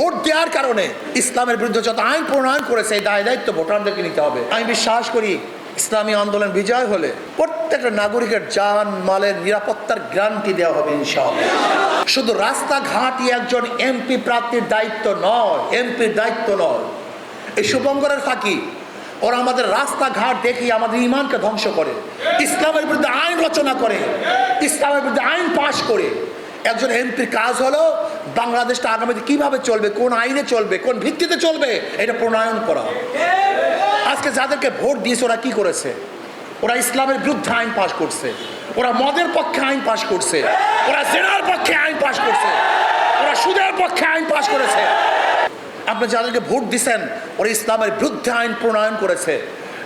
Vote দেওয়ার কারণে ইসলামের বিরুদ্ধে যত আইন প্রণয়ন করেছে, এই দায় দায়িত্ব ভোটারদেরকে নিতে হবে। আমি বিশ্বাস করি, ইসলামী আন্দোলন বিজয় হলে প্রত্যেকটা নাগরিকের জান মালের নিরাপত্তার গ্যারান্টি দেওয়া হবে ইনশাআল্লাহ। শুধু রাস্তাঘাটই একজন এমপি প্রার্থীর দায়িত্ব নয় এমপির দায়িত্ব নয়। এই শুভঙ্করের ফাঁকি, ওরা আমাদের রাস্তাঘাট দেখি আমাদের ইমানকে ধ্বংস করে, ইসলামের বিরুদ্ধে আইন রচনা করে, ইসলামের বিরুদ্ধে আইন পাশ করে। একজন এমপির কাজ হলো বাংলাদেশটা আগামীতে কীভাবে চলবে, কোন আইনে চলবে, কোন ভিত্তিতে চলবে, এটা প্রণয়ন করা আজকে যাদেরকে ভোট দিয়েছে, ওরা কি করেছে? ওরা ইসলামের বিরুদ্ধে আইন পাশ করছে, ওরা মদের পক্ষে আইন পাশ করছে, ওরা জেনার পক্ষে আইন পাশ করছে, ওরা সুদের পক্ষে আইন পাশ করেছে। আপনি যাদেরকে ভোট দিছেন ওরা ইসলামের বিরুদ্ধে আইন প্রণয়ন করেছে।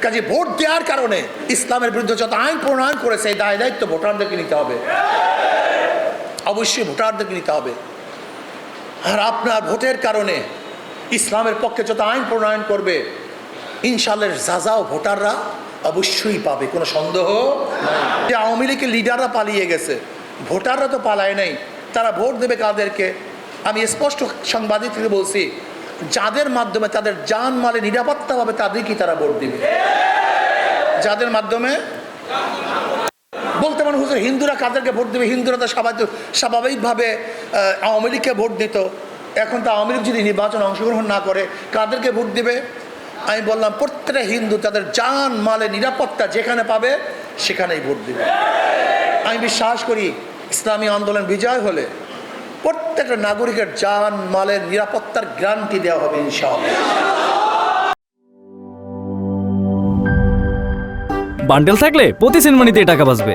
কাজে ভোট দেওয়ার কারণে ইসলামের বিরুদ্ধে যত আইন প্রণয়ন করেছে, এই দায় দায়িত্ব ভোটারদেরকে নিতে হবে। অবশ্যই ভোটারদেরকে নিতে হবে। আর আপনার ভোটের কারণে ইসলামের পক্ষে যত আইন প্রণয়ন করবে ইনশাল্লাহ যাজাও ভোটাররা অবশ্যই পাবে, কোনো সন্দেহ। যে আওয়ামী লীগের লিডাররা পালিয়ে গেছে, ভোটাররা তো পালায় নাই, তারা ভোট দেবে কাদেরকে? আমি স্পষ্ট সাংবাদিক থেকে বলছি, যাদের মাধ্যমে তাদের জান মালে নিরাপত্তা পাবে, তাদেরকেই তারা ভোট দেবে। যাদের মাধ্যমে? বলতে পারেন, হুজুর, হিন্দুরা কাদেরকে ভোট দেবে? হিন্দুরা তো স্বাভাবিক, স্বাভাবিকভাবে আওয়ামী লীগকে ভোট দিত। এখন তো আওয়ামী লীগ যদি নির্বাচন অংশগ্রহণ না করে, কাদেরকে ভোট দিবে? আমি বললাম, প্রত্যেকটা হিন্দু তাদের জান মালে নিরাপত্তা যেখানে পাবে, সেখানেই ভোট দেবে। আমি বিশ্বাস করি, ইসলামী আন্দোলন বিজয় হলে প্রত্যেকটা নাগরিকের জান, মালের নিরাপত্তার গ্যারান্টি দেওয়া হবে, ইনশাআল্লাহ। বান্ডেল থাকলে প্রতি সিনেমানিতে টাকা বাঁচবে।